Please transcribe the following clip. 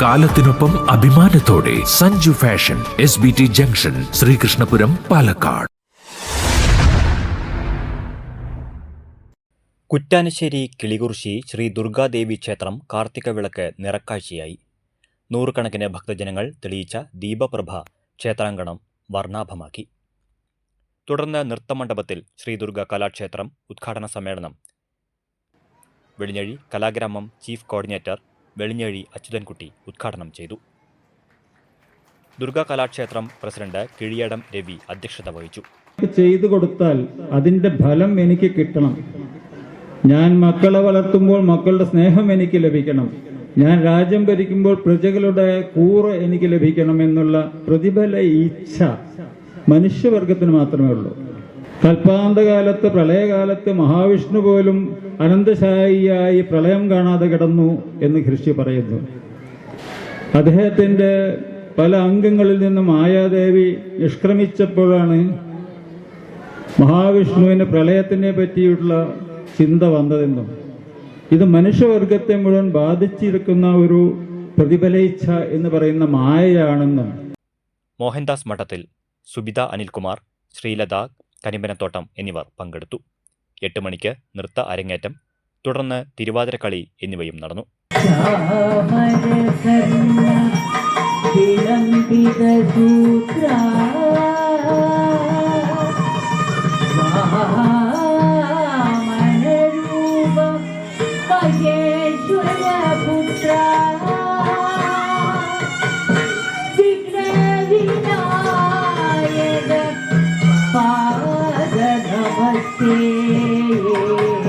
കാലത്തിനൊപ്പം അഭിമാനത്തോടെ Sanju fashion S B T junction Sreekrishnapuram Palakkad. Kuttanassery Kilikurissi Sri Durgadevi ക്ഷേത്രം കാർത്തിക വിളക്ക് നിറക്കാഴ്ചയായി. നൂറുകണക്കിന് ഭക്തജനങ്ങൾ തെളിയിച്ച ദീപപ്രഭ ക്ഷേത്രാങ്കണം വർണാഭമാക്കി. തുടർന്ന് നൃത്തമണ്ഡപത്തിൽ ശ്രീ ദുർഗ കലാക്ഷേത്രം ഉദ്ഘാടന സമ്മേളനം. വെളിഞ്ഞഴി കലാഗ്രാമം ചീഫ് കോർഡിനേറ്റർ വെളിഞ്ഞഴി അച്യുതൻകുട്ടി ഉദ്ഘാടനം ചെയ്തു. ദുർഗാ കലാക്ഷേത്രം പ്രസിഡന്റ് കിഴിയടം രവി അധ്യക്ഷത വഹിച്ചു. ചെയ്തു കൊടുത്താൽ അതിന്റെ ഫലം എനിക്ക് കിട്ടണം. ഞാൻ മക്കളെ വളർത്തുമ്പോൾ മക്കളുടെ സ്നേഹം എനിക്ക് ലഭിക്കണം. ഞാൻ രാജ്യം ഭരിക്കുമ്പോൾ പ്രജകളുടെ കൂറ് എനിക്ക് ലഭിക്കണം എന്നുള്ള പ്രതിഫല ഇച്ഛ മനുഷ്യവർഗത്തിന് മാത്രമേ ഉള്ളൂ. കൽപ്പാന്തകാലത്ത് പ്രളയകാലത്ത് മഹാവിഷ്ണു പോലും അനന്തശായിയായി പ്രളയം കാണാതെ കിടന്നു എന്ന് ഋഷി പറയുന്നു. അദ്ദേഹത്തിന്റെ പല അംഗങ്ങളിൽ നിന്നും മായാദേവി നിഷ്ക്രമിച്ചപ്പോഴാണ് മഹാവിഷ്ണുവിന് പ്രളയത്തിനെ പറ്റിയുള്ള ചിന്ത വന്നതെന്നും ഇത് മനുഷ്യവർഗത്തെ മുഴുവൻ ബാധിച്ചിരിക്കുന്ന ഒരു പ്രതിഫലേച്ഛ എന്ന് പറയുന്ന മായയാണെന്നും. മോഹൻദാസ് മഠത്തിൽ സുബിത അനിൽകുമാർ ശ്രീലത കരിമ്പനത്തോട്ടം എന്നിവർ പങ്കെടുത്തു. എട്ട് മണിക്ക് നൃത്ത അരങ്ങേറ്റം തുടർന്ന് തിരുവാതിരക്കളി എന്നിവയും നടന്നു. വിളംബിതസൂത്രാ রে।